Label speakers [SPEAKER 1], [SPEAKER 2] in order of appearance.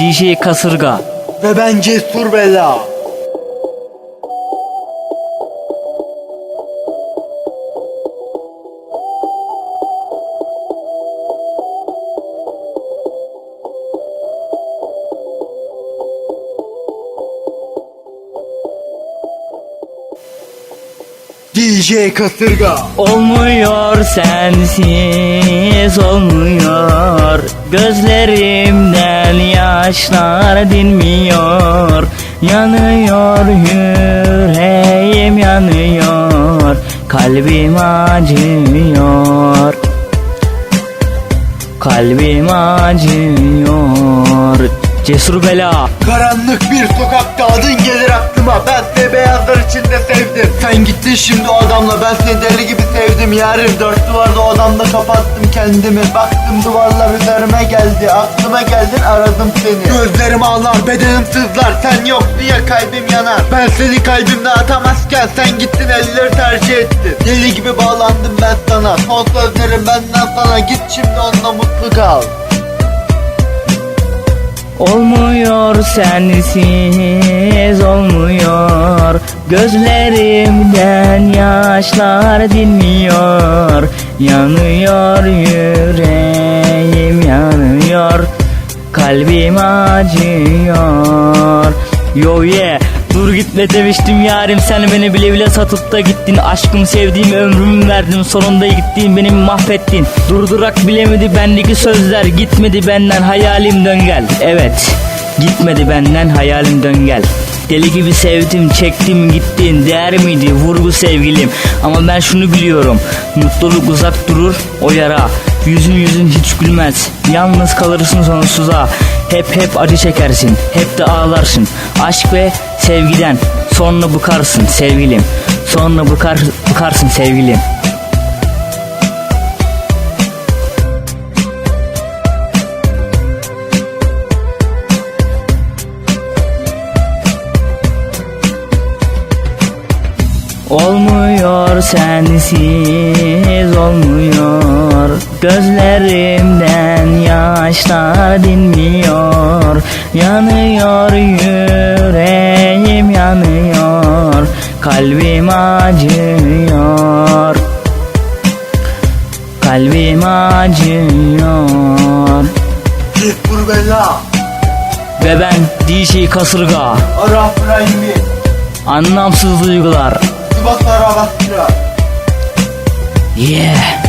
[SPEAKER 1] DJ Kasırga.
[SPEAKER 2] Ve ben Cesur Bella. DJ Kasırga.
[SPEAKER 1] Olmuyor sensiz olmuyor Gözlerimden yaşlar dinmiyor. Yanıyor yüreğim yanıyor. Kalbim acıyor. Kalbim acıyor Cesur bela.
[SPEAKER 2] Karanlık bir sokakta adın gelir aklıma. Ben seni beyazlar içinde sevdim. Sen gittin şimdi o adamla. Ben seni deli gibi sevdim. Yarim Dört duvarda odamda kapattım kendimi. Baktım duvarlar üzerime geldi. Aklıma geldin aradım seni. Gözlerim ağlar bedenim sızlar. Sen yoksun ya kalbim yanar. Ben seni kalbimde atamazken Sen gittin elleri tercih ettin. Deli gibi bağlandım ben sana. Son sözlerim benden sana. Git şimdi onunla mutlu kal
[SPEAKER 1] Olmuyor sensiz olmuyor. Gözlerimden yaşlar dinmiyor. Yanıyor yüreğim yanıyor. Kalbim acıyor. Yo yeah Dur gitme demiştim yarim sen beni bile bile satıp da gittin. Aşkım sevdiğim ömrümü verdim sonunda gittin beni mahvettin. Durdurak bilemedi bendeki sözler gitmedi benden hayalim dön gel Evet gitmedi benden hayalim dön gel Deli gibi sevdim çektim gittin. Değer miydi? Vurgu sevgilim. Ama ben şunu biliyorum mutluluk uzak durur o yara. Yüzün yüzün hiç gülmez. Yalnız kalırsın sonsuza Hep hep acı çekersin Hep de ağlarsın. Aşk ve sevgiden Sonra bıkarsın sevgilim. Sonra bıkar, bıkarsın sevgilim Olmuyor sensiz olmuyor. Gözlerimden yaşlar dinmiyor. Yanıyor yüreğim yanıyor. Kalbim acıyor. Kalbim acıyor.
[SPEAKER 2] Cesur Bella
[SPEAKER 1] Ve ben DJ Kasırga.
[SPEAKER 2] Araf Rahimi
[SPEAKER 1] Anlamsız duygular Yeah.